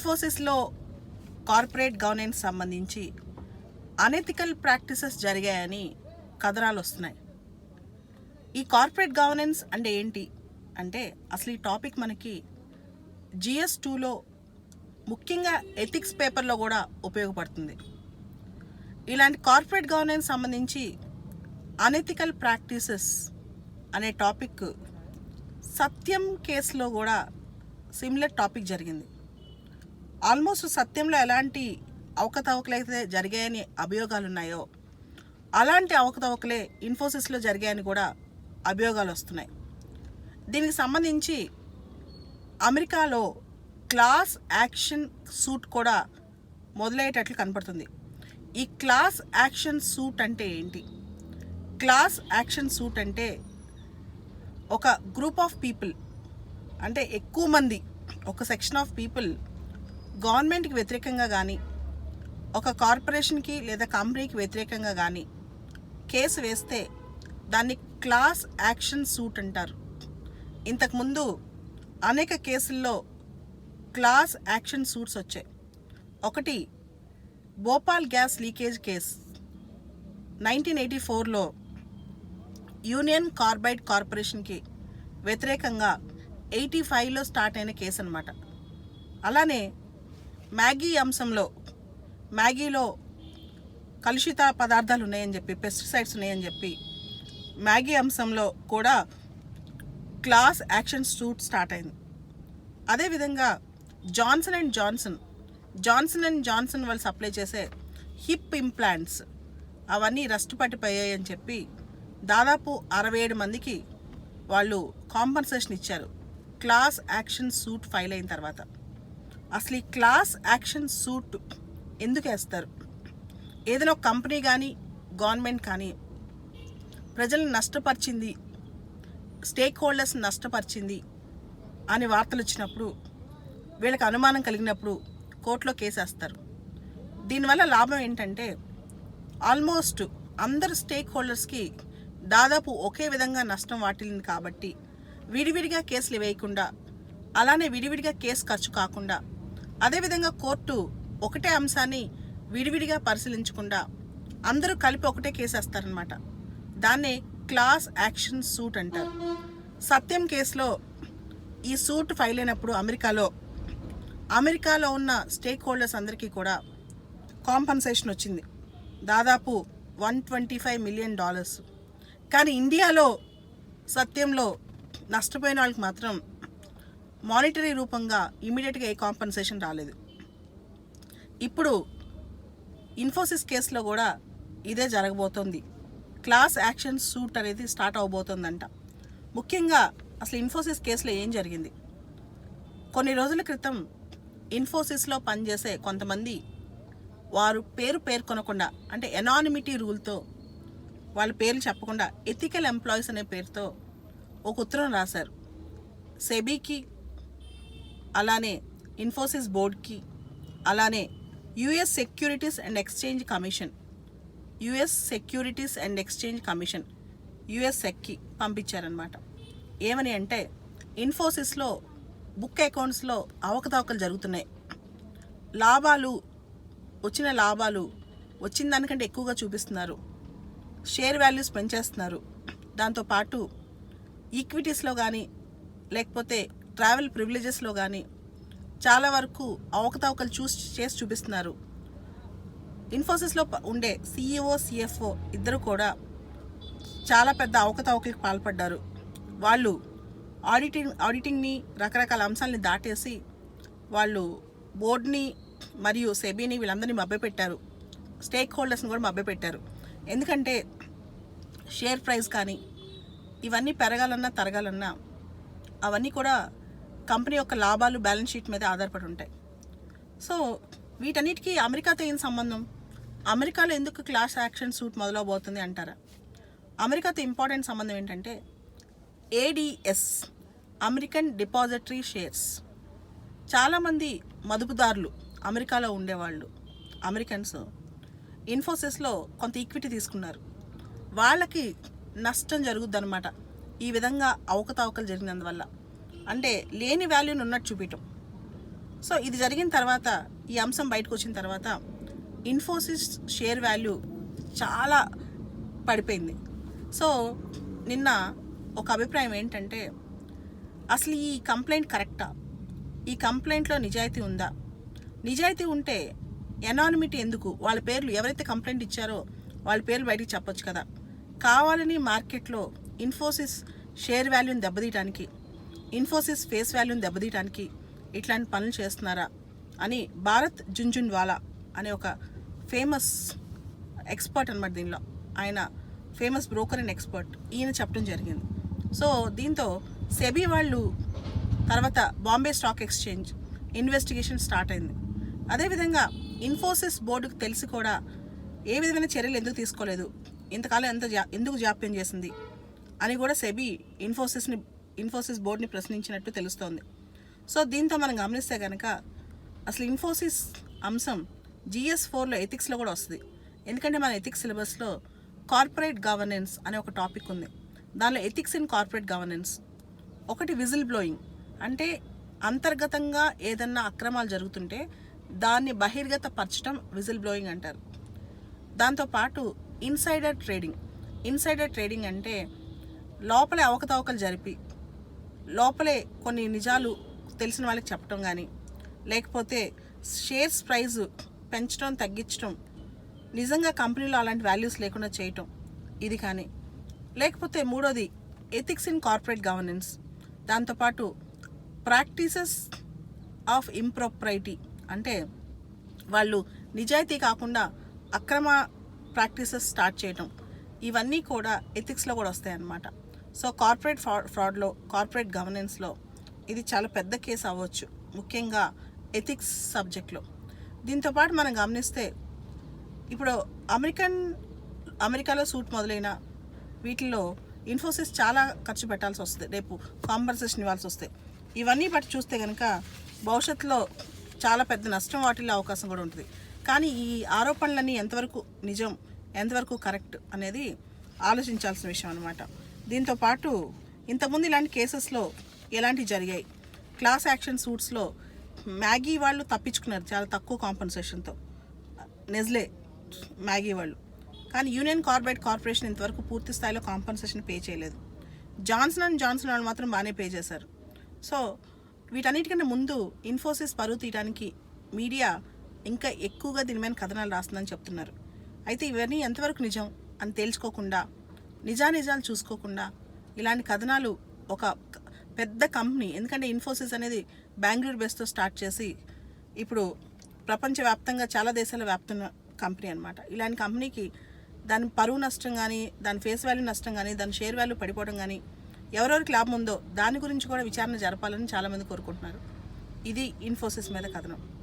ఇన్ఫోసిస్లో corporate governance సంబంధించి unethical practices జరిగాయని కథనాలు వస్తున్నాయి ఈ కార్పొరేట్ గవర్నెన్స్ అంటే ఏంటి? అంటే అసలు ఈ టాపిక్ మనకి జిఎస్ టూలో ముఖ్యంగా ఎథిక్స్ పేపర్లో కూడా ఉపయోగపడుతుంది. ఇలాంటి కార్పొరేట్ గవర్నెన్స్ సంబంధించి అనెథికల్ ప్రాక్టీసెస్ అనే టాపిక్ సత్యం కేసులో కూడా సిమిలర్ టాపిక్ జరిగింది. ఆల్మోస్ట్ సత్యంలో ఎలాంటి అవకతవకలైతే జరిగాయని అభియోగాలు ఉన్నాయో అలాంటి అవకతవకలే ఇన్ఫోసిస్లో జరిగాయని కూడా అభియోగాలు వస్తున్నాయి. దీనికి సంబంధించి అమెరికాలో క్లాస్ యాక్షన్ సూట్ కూడా మొదలయ్యేటట్లు కనపడుతుంది. ఈ క్లాస్ యాక్షన్ సూట్ అంటే ఏంటి? క్లాస్ యాక్షన్ సూట్ అంటే ఒక గ్రూప్ ఆఫ్ పీపుల్ అంటే ఎక్కువ మంది ఒక సెక్షన్ ఆఫ్ పీపుల్ గవర్నమెంట్కి వ్యతిరేకంగా కానీ ఒక కార్పొరేషన్కి లేదా కంపెనీకి వ్యతిరేకంగా కానీ కేసు వేస్తే దాన్ని క్లాస్ యాక్షన్ సూట్ అంటారు. ఇంతకుముందు అనేక కేసుల్లో క్లాస్ యాక్షన్ సూట్స్ వచ్చాయి. ఒకటి Bhopal gas leakage case. Nineteen eighty ఫోర్లో యూనియన్ కార్బైడ్ కార్పొరేషన్కి వ్యతిరేకంగా ఎయిటీ ఫైవ్లో స్టార్ట్ అయిన కేసు అనమాట అలానే మ్యాగీ అంశంలో మ్యాగీలో కలుషిత పదార్థాలు ఉన్నాయని చెప్పి పెస్టిసైడ్స్ ఉన్నాయని చెప్పి మ్యాగీ అంశంలో కూడా క్లాస్ యాక్షన్ సూట్ స్టార్ట్ అయింది. అదేవిధంగా Johnson and Johnson Johnson and Johnson వాళ్ళు సప్లై చేసే హిప్ ఇంప్లాంట్స్ అవన్నీ రస్ట్ పట్టిపోయాయి అని చెప్పి దాదాపు అరవై ఏడు మందికి వాళ్ళు కాంపన్సేషన్ ఇచ్చారు. క్లాస్ యాక్షన్ సూట్ ఫైల్ అయిన తర్వాత. అసలు ఈ క్లాస్ యాక్షన్ సూట్ ఎందుకు వేస్తారు? ఏదైనా ఒక కంపెనీ కానీ గవర్నమెంట్ కానీ ప్రజలను నష్టపరిచింది స్టేక్ హోల్డర్స్ నష్టపరిచింది అని వార్తలు వచ్చినప్పుడు వీళ్ళకి అనుమానం కలిగినప్పుడు కోర్టులో కేసేస్తారు దీనివల్ల లాభం ఏంటంటే ఆల్మోస్ట్ అందరు స్టేక్ హోల్డర్స్కి దాదాపు ఒకే విధంగా నష్టం వాటిల్లింది కాబట్టి విడివిడిగా కేసులు వేయకుండా అలానే విడివిడిగా కేసు ఖర్చు కాకుండా అదేవిధంగా కోర్టు ఒకటే అంశాన్ని విడివిడిగా పరిశీలించకుండా అందరూ కలిపి ఒకటే కేసేస్తారనమాట దాన్నే క్లాస్ యాక్షన్ సూట్ అంటారు. సత్యం కేసులో ఈ సూట్ ఫైల్ అయినప్పుడు అమెరికాలో అమెరికాలో ఉన్న స్టేక్ హోల్డర్స్ అందరికీ కూడా కాంపన్సేషన్ వచ్చింది. దాదాపు one twenty five million dollars. కానీ ఇండియాలో సత్యంలో నష్టపోయిన వాళ్ళకి మాత్రం మానిటరీ రూపంగా ఇమీడియట్గా ఏ కాంపన్సేషన్ రాలేదు. ఇప్పుడు ఇన్ఫోసిస్ కేసులో కూడా ఇదే జరగబోతోంది. క్లాస్ యాక్షన్ సూట్ అనేది స్టార్ట్ అవబోతోందంట. ముఖ్యంగా అసలు ఇన్ఫోసిస్ కేసులో ఏం జరిగింది? కొన్ని రోజుల క్రితం ఇన్ఫోసిస్లో పనిచేసే కొంతమంది వారు పేరు పేర్కొనకుండా అంటే ఎనానిమిటీ రూల్తో వాళ్ళ పేర్లు చెప్పకుండా ఎథికల్ ఎంప్లాయీస్ అనే పేరుతో ఒక ఉత్తరం రాశారు. సెబీకి అలానే ఇన్ఫోసిస్ బోర్డ్కి అలానే US Securities and Exchange Commission US Securities and Exchange Commission యుఎస్ఎక్కి పంపించారనమాట ఏమని అంటే ఇన్ఫోసిస్లో బుక్ అకౌంట్స్లో అవకతవకలు జరుగుతున్నాయి. లాభాలు వచ్చిన లాభాలు వచ్చిన దానికంటే ఎక్కువగా చూపిస్తున్నారు. షేర్ వాల్యూస్ పెంచేస్తున్నారు. దాంతోపాటు ఈక్విటీస్లో కానీ లేకపోతే ట్రావెల్ ప్రివిలేజెస్లో కానీ చాలా వరకు అవకతవకలు చూసి చేసి చూపిస్తున్నారు. ఇన్ఫోసిస్లో ప- ఉండే సిఇఓ సిఎఫ్ఓ ఇద్దరు కూడా చాలా పెద్ద అవకతవకలకు పాల్పడ్డారు. వాళ్ళు ఆడిటింగ్ ఆడిటింగ్ని రకరకాల అంశాలని దాటేసి వాళ్ళు బోర్డ్ని మరియు సెబీని వీళ్ళందరినీ మభ్యపెట్టారు. స్టేక్ హోల్డర్స్ని కూడా మభ్యపెట్టారు. ఎందుకంటే షేర్ ప్రైస్ కానీ ఇవన్నీ పెరగాలన్నా తరగాలన్నా అవన్నీ కూడా కంపెనీ యొక్క లాభాలు బ్యాలెన్స్ షీట్ మీద ఆధారపడి ఉంటాయి. సో వీటన్నిటికీ అమెరికాతో ఏం సంబంధం? అమెరికాలో ఎందుకు క్లాస్ యాక్షన్ సూట్ మొదలవబోతుంది అంటారా? అమెరికాతో ఇంపార్టెంట్ సంబంధం ఏంటంటే ఏడిఎస్ అమెరికన్ డిపాజిటరీ షేర్స్ చాలామంది మదుపుదారులు అమెరికాలో ఉండేవాళ్ళు అమెరికన్స్ ఇన్ఫోసిస్లో కొంత ఈక్విటీ తీసుకున్నారు. వాళ్ళకి నష్టం జరుగుద్దన్నమాట. ఈ విధంగా అవకతవకలు జరిగినందువల్ల. అంటే లేని వాల్యూని ఉన్నట్టు చూపించటం సో ఇది జరిగిన తర్వాత ఈ అంశం బయటకు వచ్చిన తర్వాత ఇన్ఫోసిస్ షేర్ వాల్యూ చాలా పడిపోయింది. సో నిన్న ఒక అభిప్రాయం ఏంటంటే అసలు ఈ కంప్లైంట్ కరెక్టా ఈ కంప్లైంట్లో నిజాయితీ ఉందా? నిజాయితీ ఉంటే ఎనానిమిటీ ఎందుకు? వాళ్ళ పేర్లు ఎవరైతే కంప్లైంట్ ఇచ్చారో వాళ్ళ పేర్లు బయటికి చెప్పొచ్చు కదా. కావాలని మార్కెట్లో ఇన్ఫోసిస్ షేర్ వాల్యూని దెబ్బతీయడానికి ఇన్ఫోసిస్ ఫేస్ వాల్యూని దెబ్బతీయడానికి ఇట్లాంటి పనులు చేస్తున్నారా అని భారత్ జున్జున్వాలా అనే ఒక ఫేమస్ ఎక్స్పర్ట్ అనమాట దీనిలో. ఆయన ఫేమస్ బ్రోకర్ అండ్ ఎక్స్పర్ట్. ఈయన చెప్పడం జరిగింది. సో దీంతో సెబీ వాళ్ళు తర్వాత Bombay Stock Exchange investigation start అయింది. అదేవిధంగా ఇన్ఫోసిస్ బోర్డుకు తెలిసి కూడా ఏ విధమైన చర్యలు ఎందుకు తీసుకోలేదు? ఇంతకాలం ఎంత జా ఎందుకు జాప్యం చేసింది? అని కూడా సెబీ ఇన్ఫోసిస్ని ఇన్ఫోసిస్ బోర్డుని ప్రశ్నించినట్టు తెలుస్తోంది. సో దీంతో మనం గమనిస్తే కనుక అసలు ఇన్ఫోసిస్ అంశం జిఎస్ ఫోర్లో ఎథిక్స్లో కూడా వస్తుంది. ఎందుకంటే మన ఎథిక్స్ సిలబస్లో కార్పొరేట్ గవర్నెన్స్ అనే ఒక టాపిక్ ఉంది. దానిలో ఎథిక్స్ ఇన్ కార్పొరేట్ గవర్నెన్స్ ఒకటి విజిల్ బ్లోయింగ్ అంటే అంతర్గతంగా ఏదన్నా అక్రమాలు జరుగుతుంటే దాన్ని బహిర్గత పరచడం విజిల్ బ్లోయింగ్ అంటారు దాంతోపాటు ఇన్సైడర్ ట్రేడింగ్ ఇన్సైడర్ ట్రేడింగ్ అంటే లోపల అవకతవకలు జరిపి లోపలే కొన్ని నిజాలు తెలిసిన వాళ్ళకి చెప్పడం కానీ లేకపోతే షేర్స్ ప్రైస్ పెంచడం తగ్గించడం నిజంగా కంపెనీలో అలాంటి వాల్యూస్ లేకుండా చేయటం ఇది కానీ. లేకపోతే మూడోది ఎథిక్స్ ఇన్ కార్పొరేట్ గవర్నెన్స్ దాంతోపాటు ప్రాక్టీసెస్ ఆఫ్ ఇంప్రాపరైటీ అంటే వాళ్ళు నిజాయితీ కాకుండా అక్రమ ప్రాక్టీసెస్ స్టార్ట్ చేయటం. ఇవన్నీ కూడా ఎథిక్స్లో కూడా వస్తాయన్నమాట. సో కార్పొరేట్ ఫ్రా ఫ్రాడ్లో కార్పొరేట్ గవర్నెన్స్లో ఇది చాలా పెద్ద కేసు అవ్వచ్చు ముఖ్యంగా ఎథిక్స్ సబ్జెక్ట్లో. దీంతోపాటు మనం గమనిస్తే ఇప్పుడు అమెరికన్ అమెరికాలో సూట్ మొదలైన వీటిల్లో ఇన్ఫోసిస్ చాలా ఖర్చు పెట్టాల్సి వస్తుంది. రేపు కాంపన్సేషన్ ఇవ్వాల్సి వస్తాయి ఇవన్నీ బట్టి చూస్తే కనుక భవిష్యత్తులో చాలా పెద్ద నష్టం వాటిల్లో అవకాశం కూడా ఉంటుంది. కానీ ఈ ఆరోపణలన్నీ ఎంతవరకు నిజం ఎంతవరకు కరెక్ట్ అనేది ఆలోచించాల్సిన విషయం అనమాట దీంతో పాటు ఇంతకుముందు ఇలాంటి కేసెస్లో ఎలాంటివి జరిగాయి? క్లాస్ యాక్షన్ సూట్స్లో మ్యాగీ వాళ్ళు తప్పించుకున్నారు చాలా తక్కువ కాంపన్సేషన్తో. నెజ్లే మ్యాగీ వాళ్ళు. కానీ యూనియన్ కార్బైట్ కార్పొరేషన్ ఇంతవరకు పూర్తి స్థాయిలో కాంపన్సేషన్ పే చేయలేదు. జాన్సన్ అండ్ జాన్సన్ వాళ్ళు మాత్రం బాగానే పే చేశారు. సో వీటన్నిటికంటే ముందు ఇన్ఫోసిస్ పరువు తీయడానికి మీడియా ఇంకా ఎక్కువగా దీని మీద కథనాలు రాస్తుందని చెప్తున్నారు. అయితే ఇవన్నీ ఎంతవరకు నిజం అని తేల్చుకోకుండా నిజానిజాలు చూసుకోకుండా ఇలాంటి కథనాలు ఒక పెద్ద కంపెనీ ఎందుకంటే ఇన్ఫోసిస్ అనేది బెంగళూరు బేస్తో స్టార్ట్ చేసి ఇప్పుడు ప్రపంచవ్యాప్తంగా చాలా దేశాల వ్యాప్తున్న కంపెనీ అనమాట ఇలాంటి కంపెనీకి దాని పరువు నష్టం కానీ దాని ఫేస్ వాల్యూ నష్టం కానీ దాని షేర్ వాల్యూ పడిపోవడం కానీ ఎవరెవరికి లాభం ఉందో దాని గురించి కూడా విచారణ జరపాలని చాలామంది కోరుకుంటున్నారు. ఇది ఇన్ఫోసిస్ మీద కథనం.